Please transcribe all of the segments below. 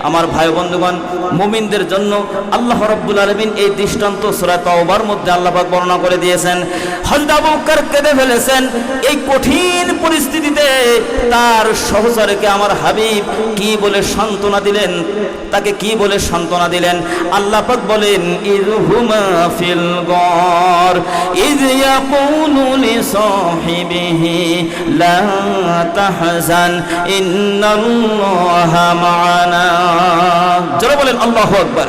আমার ভাই বন্ধুগণ, মুমিনদের জন্য আল্লাহ রাব্বুল আলামিন এই দৃষ্টান্ত সূরা তাওবার মধ্যে আল্লাহ পাক বর্ণনা করে দিয়েছেন, হযরত আবু বকর কেঁদে ফেলেছেন, এই কঠিন পরিস্থিতিতে তার সহচরকে আমার হাবিব কি বলে সান্ত্বনা দিলেন? তাকে কি বলে সান্ত্বনা দিলেন? আল্লাহ পাক বলেন ইযহুমা ফিল গর ইয ইয়াকুলু লিসাহিবিহি, লা তাহজান, ইন্নাল্লাহা মা'ানা যারা বলেন, আল্লাহু আকবার।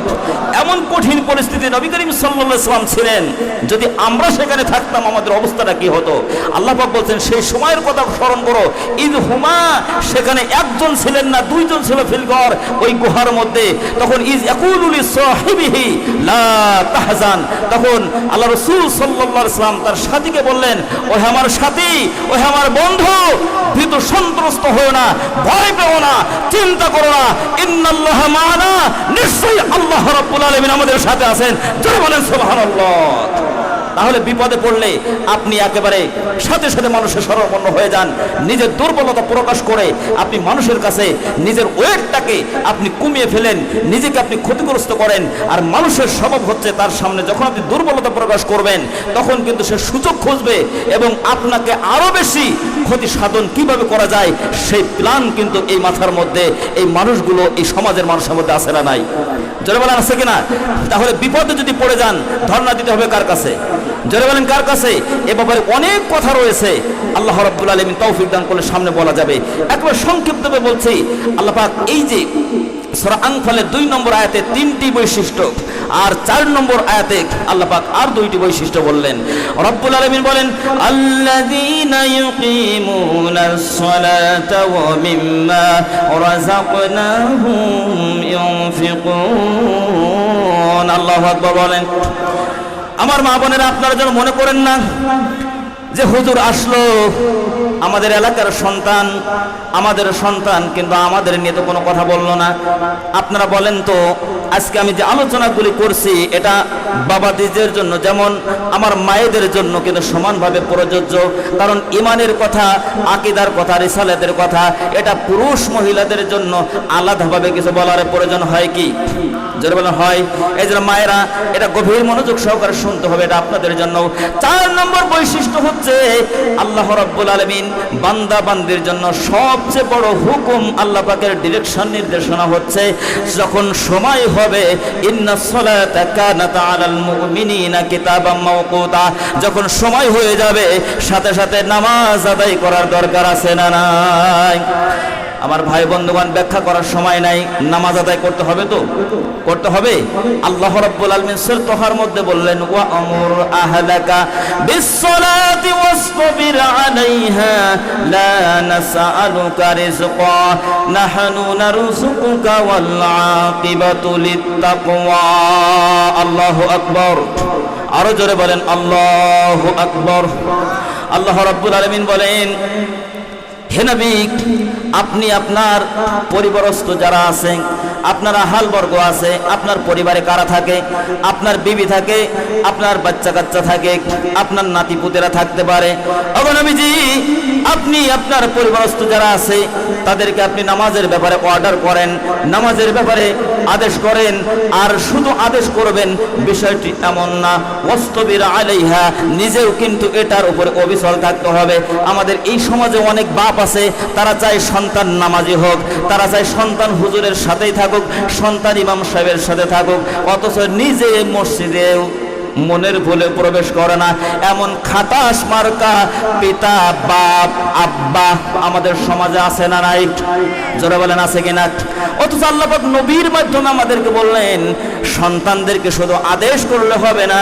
এমন কঠিন পরিস্থিতি নবী করিম সাল্লাম ছিলেন, যদি আমরা সেখানে থাকতাম, আমাদের অবস্থাটা কি হতো? আল্লাহ বলছেন, সেই সময়ের কথা স্মরণ করো, ঈদ হুমা, সেখানে একজন ছিলেন না, দুইজন ছিল ফিলগর ওই গুহার মধ্যে। তখন ইজ ইয়াকুলুল সাহিবিহি তাহজান। তখন আল্লাহ রাসূল আলাইহি সাল্লাম তার সাথীকে বললেন ওই আমার সাথী ওই আমার বন্ধু ভীত সন্ত্রস্ত হও না, ভয় পেও না, চিন্তা করো না ইন্নাল্লাহ মানা নিশ্চয়ই আল্লাহ রাব্বুল আলামিন আমাদের সাথে আছেন। যারা বলেন সুবহানাল্লাহ। তাহলে বিপদে পড়লে আপনি একেবারে সাথে সাথে মানুষের সরবন্ন হয়ে যান, নিজের দুর্বলতা প্রকাশ করে আপনি মানুষের কাছে নিজের ওয়েটটাকে আপনি কমিয়ে ফেলেন, নিজেকে আপনি ক্ষতিগ্রস্ত করেন, আর মানুষের স্বভাব হচ্ছে তার সামনে যখন আপনি দুর্বলতা প্রকাশ করবেন, তখন কিন্তু সে সুযোগ খুঁজবে এবং আপনাকে আরও বেশি ক্ষতি সাধন কীভাবে করা যায়, সেই প্ল্যান কিন্তু এই মাথার মধ্যে, এই মানুষগুলো, এই সমাজের মানুষের মধ্যে আছে না নাই? জোরে বলেন, আছে কিনা? তাহলে বিপদে যদি পড়ে যান, ধর্ণা দিতে হবে কার কাছে? জোরে বলেন, কার কাছে? এ ব্যাপারে অনেক কথা রয়েছে। আল্লাহ রাব্বুল আলামিন তৌফিক দান করলে সামনে বলা যাবে। একবার সংক্ষিপ্তভাবে বলছি, আল্লাহ পাক এই যে সূরা আনফালের দুই নম্বর আয়াতে তিনটি বৈশিষ্ট্য আর চার নম্বর আয়াতে আল্লাহ পাক আর দুইটি বৈশিষ্ট্য বললেন। রব্বুল আলামিন বলেন, আল্লাযীনা ইউকিমুনাস সালাতা ওয়া মিম্মা রাযাকনাহুম আল্লাহু আকবার বলেন, আমার মা বোনেরা, আপনারা যেন মনে করেন না যে হুজুর আসলো। আমাদের এলাকার সন্তান, আমাদের সন্তান কিন্তু আমাদের নিয়ে তো কোনো কথা বলল না। আপনারা বলেন তো আজকে আমি যে আলোচনাগুলি করছি, এটা বাবাদিদের জন্য, যেমন আমার মায়েদের জন্য কিন্তু সমানভাবে প্রযোজ্য। কারণ ইমানের কথা, আকিদার কথা, রিসালাতের কথা, এটা পুরুষ মহিলাদের জন্য আলাদাভাবে কিছু বলার প্রয়োজন হয় কি? হয়। এই জন্য মায়েরা, এটা গভীর মনোযোগ সহকারে শুনতে হবে এটা আপনাদের জন্য। চার নম্বর বৈশিষ্ট্য হচ্ছে, আল্লাহ রাব্বুল আলামিন বান্দা বান্দির জন্য সবচেয়ে বড় হুকুম আল্লাহ পাকের ডিরেকশন নির্দেশনা হচ্ছে। যখন সময় হবে, ইন্না সালাতা কানাত আলাল মুমিনিনা কিতাবাম মাওকুতা যখন সময় হয়ে যাবে, সাথে সাথে নামাজ আদায় করার দরকার আছে না নাই? আমার ভাই বন্ধুগণ, ব্যাখ্যা করার সময় নাই, নামাজ আদায় করতে হবে তো? করতে হবে? আল্লাহ রাব্বুল আলামিন সূরা তোহার মধ্যে বললেন, ওয়া আমুর আহলাকা বিসসালাতি ওয়াসতাবির আলাইহা, লা নাসআলুকা রিজকা নাহনু নারযুকুকা ওয়াল আকিবাতু লিত্তাকওয়া। আল্লাহু আকবার। আরও জোরে বলেন, আল্লাহু আকবার। আল্লাহ রাব্বুল আলামিন বলেন, হে নবী আপনি আপনার পরিবারস্থ যারা আছেন, আপনার হালবর্গ আছে, আপনার পরিবারে কারা থাকে, আপনার বিবি থাকে, আপনার বাচ্চা কাচ্চা থাকে, আপনার নাতি পুতেরা থাকতে পারে। অগনবীজি আপনি আপনার পরিবারস্থ যারা আছে, তাদেরকে আপনি নামাজের ব্যাপারে অর্ডার করেন, নামাজের ব্যাপারে আদেশ করেন, আর শুধু আদেশ করবেন, বিষয়টি এমন না। ওয়াস্তবির আলাইহা, নিজেও কিন্তু এটার উপরে অবিচল থাকতে হবে। আমাদের এই সমাজে অনেক বাপ আছে, তারা চায় সন্তান নামাজি হোক, তারা চায় সন্তান হুজুরের সাথেই থাকুক, সন্তান ইমাম সাহেবের সাথে থাকুক, অথচ নিজে মসজিদেও মনের ভুলে প্রবেশ করে না। এমন খাটাস মার্কা পিতা, বাপ, আব্বা আমাদের সমাজে আছে না নাই? জোরে বলেন, আছে কিনা অথচ আল্লাপাক নবীর মাধ্যমে আমাদেরকে বললেন, সন্তানদেরকে শুধু আদেশ করলে হবে না,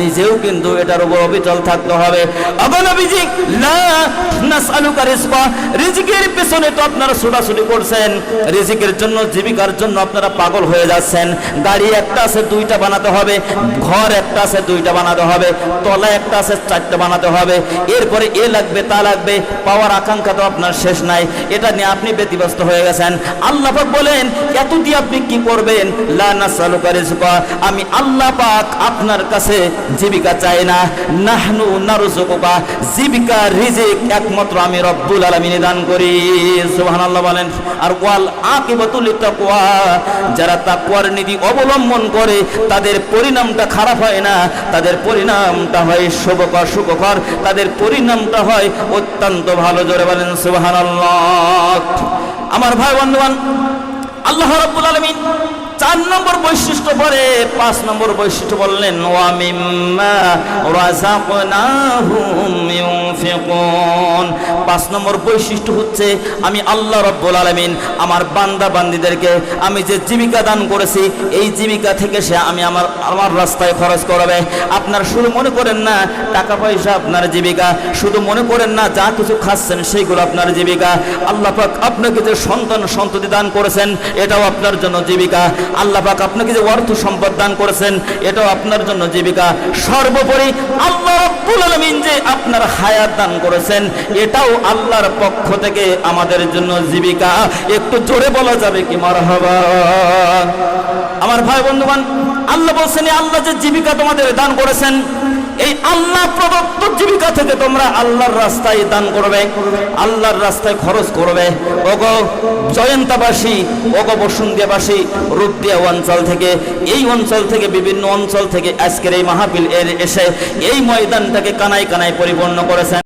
নিজেও কিন্তু এটার উপর অবিচল থাকতে হবে। অগনবীজি লা নাসআলুকা রিজকা, রিজিকের পেছনে তো আপনারা ছোটাছুটি করছেন। রিজিকের জন্য, জীবিকার জন্য আপনারা পাগল হয়ে যাচ্ছেন। গাড়ি একটা আছে, দুইটা বানাতে হবে, ঘর একটা আছে, দুইটা বানাতে হবে তলা একটা আছে, চারটা বানাতে হবে। এরপরে এ লাগবে, তা লাগবে, পাওয়ার আকাঙ্ক্ষা তো আপনার শেষ নাই। এটা নিয়ে আপনি ব্যতিব্যস্ত হয়ে গেছেন। আল্লাহ পাক বলেন এত দিয়ে আপনি কি করবেন? লা নাসালুকা রিজকা আমি আল্লাহ পাক আপনার কাছে জীবিকা চাই না। নাহনু নারুজুকুকা জীবিকা, রিজিক একমাত্র আমি রব্বুল আলামিন দান করি। সুবহানাল্লাহ বলেন, আর ওয়াল আকিবাতুল তাকওয়া যারা তাকওয়ার নীতি অবলম্বন করে, তাদের পরিণামটা খারাপ হয় না। তাদের পরিণামটা হয় শুভকর, সুখকর। তাদের পরিণামটা হয় অত্যন্ত ভালো, জোরে বলেন, সুবহানাল্লাহ। আমার ভাই বন্ধুবান আল্লাহ রাব্বুল আলামিন চার নম্বর বৈশিষ্ট্য পরে পাঁচ নম্বর বৈশিষ্ট্য বললেন পাঁচ নম্বর বৈশিষ্ট্য হচ্ছে, আমি আল্লাহ রাব্বুল আলামিন আমার বান্দা বান্দীদেরকে আমি যে জীবিকা দান করেছি, এই জীবিকা থেকে সে আমি আমার আমার রাস্তায় খরচ করবে। আপনার শুধু মনে করেন না টাকা পয়সা আপনার জীবিকা, শুধু মনে করেন না, যা কিছু খাচ্ছেন সেইগুলো আপনার জীবিকা। আল্লাহ আপনাকে যে সন্তান সন্ততি দান করেছেন, এটাও আপনার জন্য জীবিকা। আল্লাহ পাক আপনাকে যে অর্থ সম্পদ দান করেছেন, এটাও আপনার জন্য জীবিকা। সর্বোপরি আল্লাহ রাব্বুল আলামিন যে আপনার হায়াত দান করেছেন, এটাও আল্লাহর পক্ষ থেকে আমাদের জন্য জীবিকা। একটু জোরে বলা যাবে কি? মারহাবা। আমার ভাই বন্ধুবান আল্লাহ বলছেন আল্লাহ যে জীবিকা তোমাদের দান করেছেন এই আল্লাহ প্রদত্ত জীবিকা থেকে তোমরা আল্লাহর রাস্তায় দান করবে, আল্লাহর রাস্তায় খরচ করবে। ওগো জয়ন্তাবাসী অগ বসুন্ধিয়াবাসী রূপদিয়া অঞ্চল থেকে, এই অঞ্চল থেকে, বিভিন্ন অঞ্চল থেকে আজকের এই মাহাবিল এর এসে এই ময়দানটাকে কানায় কানায় পরিপূর্ণ করেছেন।